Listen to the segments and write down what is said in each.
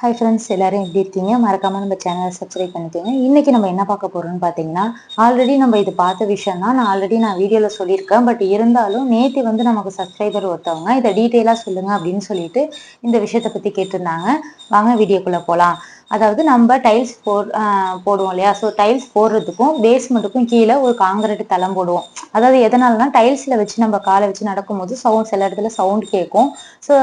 Hi friends எல்லாரும் எப்படி இருக்கீங்க? மறக்காம நம்ம சேனலை சப்ஸ்கிரைப் பண்ணிக்கோங்க. இன்னைக்கு நம்ம என்ன பார்க்க போறோம்னு பார்த்தீங்கன்னா ஆல்ரெடி நம்ம இது பார்த்த விஷயம் தான். நான் ஆல்ரெடி நான் வீடியோவில் சொல்லியிருக்கேன். பட் இருந்தாலும் நேற்று வந்து நமக்கு சப்ஸ்கிரைபர் ஒருத்தவங்க இதை டீட்டெயிலாக சொல்லுங்க அப்படின்னு சொல்லிட்டு இந்த விஷயத்தை பற்றி கேட்டிருந்தாங்க. வாங்க வீடியோக்குள்ளே போகலாம் அதாவது நம்ம டைல்ஸ் போ போடுவோம் இல்லையா? ஸோ டைல்ஸ் போடுறதுக்கும் பேஸ்மெண்ட்டுக்கும் கீழே ஒரு காங்கிரீட் தளம் போடுவோம். அதாவது எதனாலனா டைல்ஸில் வச்சு நம்ம காலை வச்சு நடக்கும்போது சவுண்ட் சில இடத்துல சவுண்ட் கேட்கும். ஸோ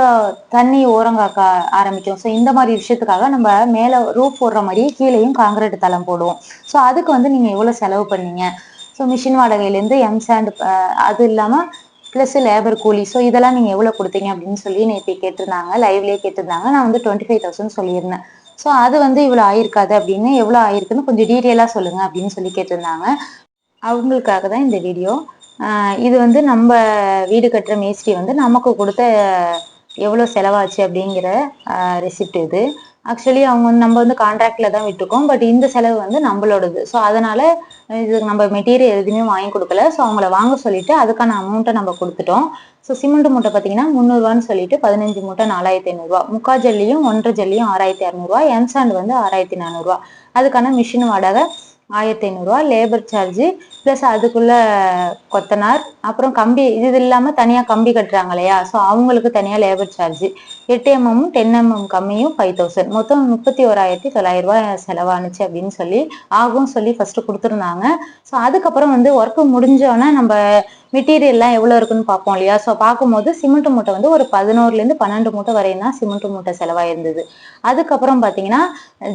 தண்ணி ஓரங்காக்க ஆரம்பிக்கும். ஸோ இந்த மாதிரி விஷயத்துக்காக நம்ம மேலே ரூப் போடுற மாதிரியே கீழேயும் காங்கிரீட் தளம் போடுவோம். ஸோ அதுக்கு வந்து நீங்கள் எவ்வளோ செலவு பண்ணீங்க? ஸோ மிஷின் வாடகையிலேருந்து எம் சாண்ட் அது இல்லாமல் ப்ளஸ் லேபர் கூலி. ஸோ இதெல்லாம் நீங்கள் எவ்வளோ கொடுத்தீங்க அப்படின்னு சொல்லி நேற்று கேட்டிருந்தாங்க லைவ்லேயே கேட்டிருந்தாங்க. நான் வந்து டுவெண்ட்டி ஃபைவ் தௌசண்ட் சொல்லியிருந்தேன். ஸோ அது வந்து இவ்வளோ ஆயிருக்காது அப்படின்னு எவ்வளோ ஆயிருக்குன்னு கொஞ்சம் டீட்டெயிலாக சொல்லுங்க அப்படின்னு சொல்லி கேட்டிருந்தாங்க. அவங்களுக்காக தான் இந்த வீடியோ இது வந்து நம்ம வீடு கட்டுற மேஸ்திரி வந்து நமக்கு கொடுத்த எவ்வளோ செலவாச்சு அப்படிங்கிற ரெசிப்ட் இது. ஆக்சுவலி அவங்க வந்து நம்ம வந்து கான்ட்ராக்டில் தான் விட்டுருக்கோம். பட் இந்த செலவு வந்து நம்மளோடது. ஸோ அதனால இது நம்ம மெட்டீரியல் எதுவுமே வாங்கி கொடுக்கல. ஸோ அவங்கள வாங்க சொல்லிட்டு அதுக்கான அமௌண்ட்டை நம்ம கொடுத்துட்டோம். ஸோ சிமெண்ட் மூட்டை பார்த்தீங்கன்னா முந்நூறுவான்னு சொல்லிட்டு பதினஞ்சு மூட்டை நாலாயிரத்தி ஐநூறுரூவா முக்கா ஜல்லியும் ஒன்றரை ஜல்லியும் ஆறாயிரத்தி இரநூறுவா எம்சாண்ட் வந்து ஆறாயிரத்தி நானூறுரூவா அதுக்கான மிஷின் வாடகை ஆயிரத்தி ஐநூறுரூவா லேபர் சார்ஜு ப்ளஸ் அதுக்குள்ள கொத்தனார் அப்புறம் கம்பி இது இல்லாமல் தனியாக கம்பி கட்டுறாங்க இல்லையா? ஸோ அவங்களுக்கு தனியாக லேபர் சார்ஜ் எட்டு எம்எம்மும் டென் எம்எம் கம்மியும் ஃபைவ் தௌசண்ட் மொத்தம் முப்பத்தி ஓராயிரத்தி தொள்ளாயிரம் ரூபாய் செலவானுச்சு அப்படின்னு சொல்லி ஆகும் சொல்லி ஃபர்ஸ்ட் கொடுத்துருந்தாங்க. ஸோ அதுக்கப்புறம் வந்து ஒர்க்கு முடிஞ்சோன்னே நம்ம மெட்டீரியல்லாம் எவ்வளோ இருக்குன்னு பார்ப்போம் இல்லையா? ஸோ பார்க்கும்போது சிமெண்ட் மூட்டை வந்து ஒரு பதினோருலேருந்து பன்னெண்டு மூட்டை வரையும் தான் சிமெண்ட் மூட்டை செலவாயிருந்தது. அதுக்கப்புறம் பார்த்தீங்கன்னா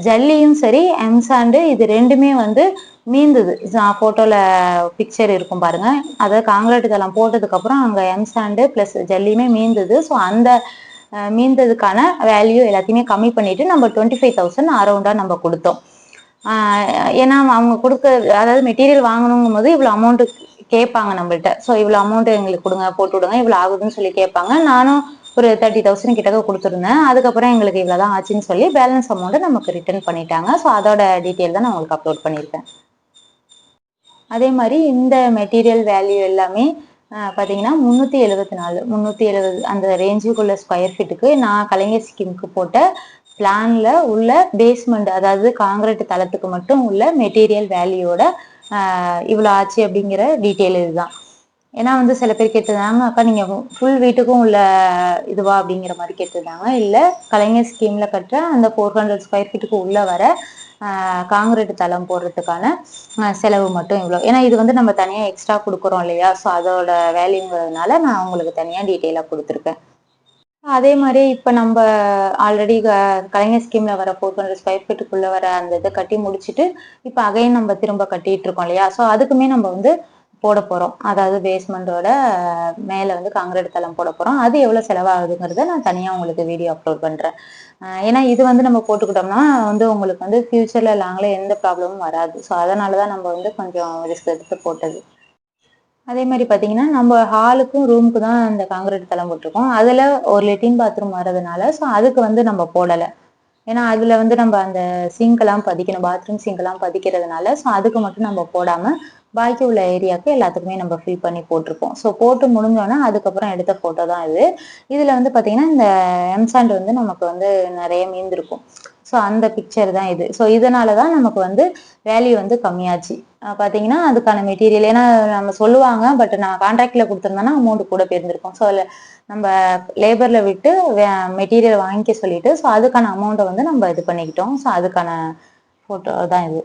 ஜல்லியும் சரி எம்சாண்டு இது ரெண்டுமே வந்து மீந்தது. ஃபோட்டோவில் பிக்சர் இருக்கும் பாருங்க. அதை காங்கிரீட் தளம் போட்டதுக்கப்புறம் அங்கே எம்சாண்டு ப்ளஸ் ஜல்லியுமே மீந்தது. ஸோ அந்த மீந்ததுக்கான வேல்யூ எல்லாத்தையுமே கம்மி பண்ணிட்டு நம்ம டுவெண்ட்டி ஃபைவ் தௌசண்ட் அரௌண்டாக நம்ம கொடுத்தோம். ஏன்னா அவங்க கொடுக்க அதாவது மெட்டீரியல் வாங்கணுங்கும் போது இவ்வளோ அமௌண்ட்டு கேட்பாங்க நம்மள்ட்ட. ஸோ இவ்வளோ அமௌண்ட் எங்களுக்கு கொடுங்க போட்டு விடுங்க இவ்வளோ ஆகுதுன்னு சொல்லி கேட்பாங்க நானும் ஒரு தேர்ட்டி தௌசண்ட் கிட்டக்க கொடுத்துருந்தேன். அதுக்கப்புறம் எங்களுக்கு இவ்வளோ தான் ஆச்சுன்னு சொல்லி பேலன்ஸ் அமௌண்ட்டை நமக்கு ரிட்டர்ன் பண்ணிட்டாங்க. ஸோ அதோட டீட்டெயில் தான் நான் உங்களுக்கு அப்லோட் பண்ணியிருக்கேன். அதே மாதிரி இந்த மெட்டீரியல் வேல்யூ எல்லாமே பார்த்தீங்கன்னா முந்நூற்றி எழுபத்தி நாலு முந்நூற்றி எழுபது அந்த ரேஞ்சுக்குள்ள ஸ்கொயர் ஃபீட்டுக்கு நான் கலைஞர் ஸ்கீமுக்கு போட்ட பிளானில் உள்ள பேஸ்மெண்ட் அதாவது காங்கிரீட் தளத்துக்கு மட்டும் உள்ள மெட்டீரியல் வேல்யூவோட இவ்வளோ ஆச்சு அப்படிங்கிற டீட்டெயில் இதுதான். ஏன்னா வந்து சில பேர் கேட்டிருந்தாங்க அக்கா நீங்கள் ஃபுல் வீட்டுக்கும் உள்ள இதுவா? அப்படிங்கிற மாதிரி கேட்டிருந்தாங்க. இல்லை கலைஞர் ஸ்கீமில் கட்டுற அந்த ஃபோர் ஹண்ட்ரட் ஸ்கொயர் ஃபீட்டுக்கு உள்ளே வர காங்கிரீட் தளம் போடுறதுக்கான செலவு மட்டும் இவ்வளோ ஏன்னா இது வந்து நம்ம தனியாக எக்ஸ்ட்ரா கொடுக்குறோம் இல்லையா? ஸோ அதோட வேல்யூங்கிறதுனால நான் உங்களுக்கு தனியாக டீட்டெயிலாக கொடுத்துருக்கேன். அதே மாதிரி இப்போ நம்ம ஆல்ரெடி கலைஞர் ஸ்கீம்ல வர ஃபோர் ஹண்ட்ரட் ஸ்கொயர் ஃபீட்டுக்குள்ள வர அந்த இதை கட்டி முடிச்சுட்டு இப்போ அகைன் நம்ம திரும்ப கட்டிட்டு இருக்கோம் இல்லையா? ஸோ அதுக்குமே நம்ம வந்து போட போகிறோம் அதாவது பேஸ்மெண்ட்டோட மேலே வந்து காங்கிரீட் தளம் போட போகிறோம் அது எவ்வளோ செலவாகுதுங்கிறத நான் தனியாக உங்களுக்கு வீடியோ அப்லோட் பண்ணுறேன் ஏன்னா இது வந்து நம்ம போட்டுக்கிட்டோம்னா வந்து உங்களுக்கு வந்து ஃப்யூச்சரில் லாங்கில் எந்த ப்ராப்ளமும் வராது. ஸோ அதனால தான் நம்ம வந்து கொஞ்சம் ரிஸ்க் எடுத்து போட்டது. அதே மாதிரி பார்த்தீங்கன்னா நம்ம ஹாலுக்கும் ரூமுக்கு தான் அந்த காங்கிரீட் தளம் போட்டிருக்கோம். அதில் ஒரு லெட்டின் பாத்ரூம் வர்றதுனால ஸோ அதுக்கு வந்து நம்ம போடலை. ஏன்னா அதில் வந்து நம்ம அந்த சிங்க்கெல்லாம் பதிக்கணும் பாத்ரூம் சிங்கெல்லாம் பதிக்கிறதுனால ஸோ அதுக்கு மட்டும் நம்ம போடாமல் பாக்கி உள்ள ஏரியாவுக்கு எல்லாத்துக்குமே நம்ம ஃபில் பண்ணி போட்டிருப்போம் ஸோ போட்டு முடிஞ்சோன்னா அதுக்கப்புறம் எடுத்த ஃபோட்டோ தான் இது. இதில் வந்து பார்த்திங்கன்னா இந்த எம்சாண்ட் வந்து நமக்கு வந்து நிறைய மீந்திருக்கும். ஸோ அந்த பிக்சர் தான் இது. ஸோ இதனால தான் நமக்கு வந்து வேல்யூ வந்து கம்மியாச்சு. பார்த்தீங்கன்னா அதுக்கான மெட்டீரியல் ஏன்னா நம்ம சொல்லுவாங்க பட் நான் கான்ட்ராக்டில் கொடுத்துருந்தோன்னா அமௌண்ட் கூட போயிருந்திருக்கும். ஸோ அதில் நம்ம லேபரில் விட்டு மெட்டீரியல் வாங்கிக்க சொல்லிட்டு ஸோ அதுக்கான அமௌண்ட்டை வந்து நம்ம இது பண்ணிக்கிட்டோம். ஸோ அதுக்கான ஃபோட்டோ தான் இது.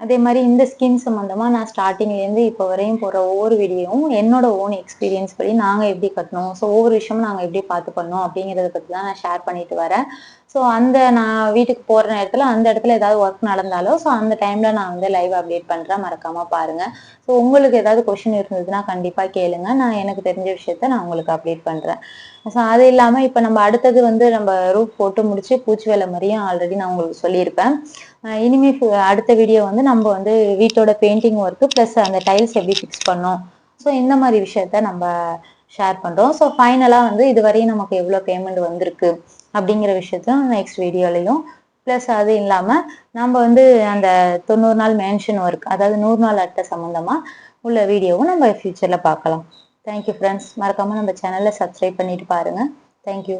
அதே மாதிரி இந்த ஸ்கின் சம்மந்தமாக நான் ஸ்டார்டிங்லேருந்து இப்போ வரையும் போகிற ஒவ்வொரு வீடியோவும் என்னோட ஓன் எக்ஸ்பீரியன்ஸ் படி நாங்கள் எப்படி கட்டணும்? ஸோ ஒவ்வொரு விஷயமும் நாங்கள் எப்படி பார்த்து பண்ணோம் அப்படிங்கிறத பற்றி தான் நான் ஷேர் பண்ணிட்டு வரேன். ஸோ அந்த நான் வீட்டுக்கு போகிற நேரத்தில் அந்த இடத்துல ஏதாவது ஒர்க் நடந்தாலோ ஸோ அந்த டைமில் நான் வந்து லைவ் அப்டேட் பண்ணுறேன் மறக்காமல் பாருங்கள் ஸோ உங்களுக்கு ஏதாவது கொஷின் இருந்ததுன்னா கண்டிப்பாக கேளுங்க. நான் எனக்கு தெரிஞ்ச விஷயத்த நான் உங்களுக்கு அப்டேட் பண்ணுறேன் ஸோ அது இல்லாமல் இப்போ நம்ம அடுத்தது வந்து நம்ம ரூப் போட்டு முடிச்சு பூச்சி வேலை மாதிரியும் ஆல்ரெடி நான் உங்களுக்கு சொல்லியிருப்பேன். இனிமே அடுத்த வீடியோ வந்து நம்ம வந்து வீட்டோட பெயிண்டிங் ஒர்க்கு ப்ளஸ் அந்த டைல்ஸ் எப்படி ஃபிக்ஸ் பண்ணோம். ஸோ இந்த மாதிரி விஷயத்த நம்ம ஷேர் பண்ணுறோம் ஸோ ஃபைனலாக வந்து இது வரையும் நமக்கு எவ்வளோ பேமெண்ட் வந்திருக்கு அப்படிங்கிற விஷயத்தையும் நெக்ஸ்ட் வீடியோலையும் ப்ளஸ் அது இல்லாமல் நம்ம வந்து அந்த தொண்ணூறு நாள் மென்ஷன் ஒர்க் அதாவது நூறு நாள் அட்டை சம்மந்தமாக உள்ள வீடியோவும் நம்ம ஃப்யூச்சரில் பார்க்கலாம். தேங்க்யூ ஃப்ரெண்ட்ஸ் மறக்காமல் நம்ம சேனலில் சப்ஸ்கிரைப் பண்ணிட்டு பாருங்கள் தேங்க்யூ